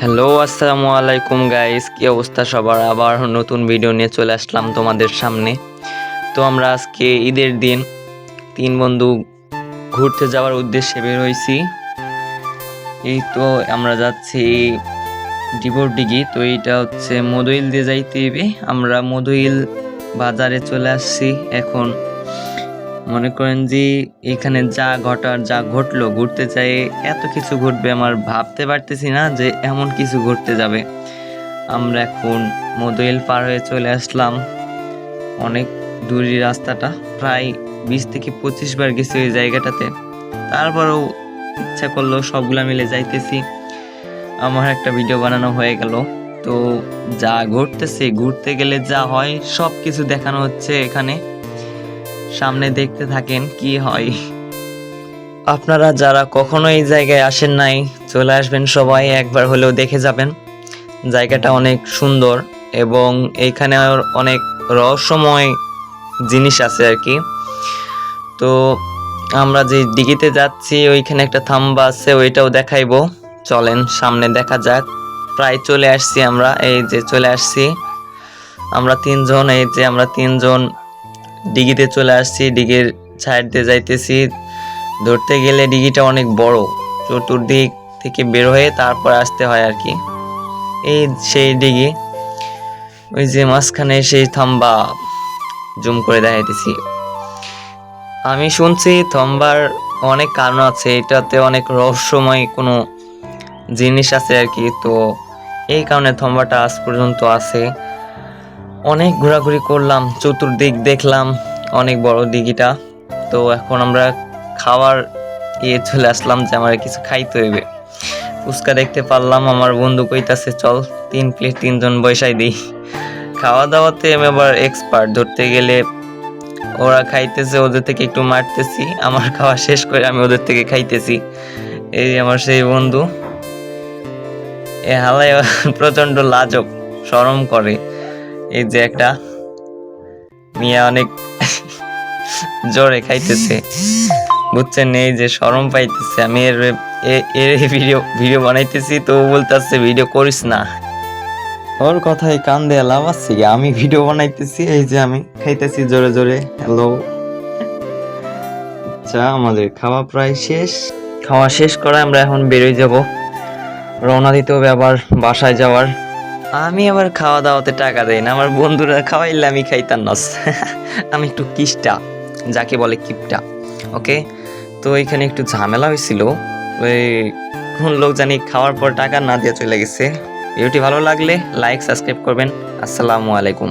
Hello, আসসালামু আলাইকুম guys কি অবস্থা সবার? আবার নতুন ভিডিও নিয়ে চলে আসলাম তোমাদের সামনে। তো আমরা আজকে ঈদের দিন তিন বন্ধু ঘুরতে যাওয়ার উদ্দেশ্যে বের হয়েছি। এই তো আমরা যাচ্ছি ডিভোর ডিগি তো এইটা হচ্ছে মদইল দিয়ে যাইতে হবে। আমরা মদইল বাজারে চলে আসছি এখন। মনে করেন যে এখানে যা ঘটার, যা ঘটলো ঘুরতে চাই এত কিছু ঘটবে আমার ভাবতে পারতেছি না যে এমন কিছু ঘটতে যাবে। আমরা এখন মদইল পার হয়ে চলে আসলাম। অনেক দূরই রাস্তাটা, প্রায় বিশ থেকে পঁচিশ বার গেছি ওই জায়গাটাতে। তারপরেও ইচ্ছা করল সবগুলা মিলে যাইতেছি। আমার একটা ভিডিও বানানো হয়ে গেল। তো যা ঘটতেছে, ঘুরতে গেলে যা হয় সব কিছু দেখানো হচ্ছে এখানে। সামনে দেখতে থাকেন কি হয়। আপনারা যারা কখনো এই জায়গায় আসেন নাই, চলে আসবেন সবাই, একবার হলেও দেখে যাবেন। জায়গাটা অনেক সুন্দর এবং এইখানে অনেক রহস্যময় জিনিস আছে আর কি। তো আমরা যে দিঘিতে যাচ্ছি, ওইখানে একটা থাম্বা আছে, ওইটাও দেখাইবো। চলেন, সামনে দেখা যাক। প্রায় চলে আসছি আমরা, এই যে চলে আসছি। আমরা তিনজন, এই যে আমরা তিনজন ডিগিতে চলে আসছি, ডিগির সাইড দিয়ে যাইতেছি। ধরতে গেলে ডিগিটা অনেক বড়, চতুর্দিক থেকে বের হয়ে তারপর আসতে হয় আর কি। এই সেই ডিগি, ওই যে মাঝখানে সেই থাম্বা জুম করে দেখাইতেছি। আমি শুনছি থম্বার অনেক কারণ আছে, এটাতে অনেক রহস্যময় কোনো জিনিস আছে আর কি, তো এই কারণে থম্বাটা আজ পর্যন্ত আছে। অনেক ঘোরাঘুরি করলাম, চতুর্দিক দেখলাম, অনেক বড় দিঘিটা তো এখন আমরা খাওয়ার ইয়ে চলে আসলাম যে আমার কিছু খাইতে হইবে। ফুচকা দেখতে পারলাম, আমার বন্ধু কইতাছে, চল, তিন প্লেট তিনজন বৈশাই দিই। খাওয়া দাওয়াতে আমি আবার এক্সপার্ট ধরতে গেলে ওরা খাইতেছে, ওদের থেকে একটু মারতেছি, আমার খাওয়া শেষ করে আমি ওদের থেকে খাইতেছি। এই আমার সেই বন্ধু, এ হালাই প্রচণ্ড লাজক সরম করে। এই যে একটা মিয়া অনেক জোরে খাইতেছে। বুঝছেন এই যে সরম পাইতেছে। আমি এর এর ভিডিও ভিডিও বানাইতেছি, তো বলতেছে, ভিডিও করিস না। ওর কথাই কান দেয়া লাভ আছে? আমি ভিডিও বানাইতেছি, এই যে আমি খাইতেছি জোরে জোরে। হ্যালো আচ্ছা আমাদের খাওয়া প্রায় শেষ। খাওয়া শেষ করে আমরা এখন বেরোয় যাব। রওনা দিতে হবে আবার বাসায় যাওয়ার। আমি আবার খাওয়া দাওয়াতে টাকা দেই না, আমার বন্ধুরা খাওয়াইলে আমি খাইতাম নস আমি একটু কিস্টা যাকে বলে কিপটা, ওকে? তো এখানে একটু ঝামেলা হয়েছিল ওই কোন লোক জানি খাওয়ার পর টাকা না দিয়ে চলে গেছে। ভিডিওটি ভালো লাগলে লাইক সাবস্ক্রাইব করবেন। আসসালামু আলাইকুম।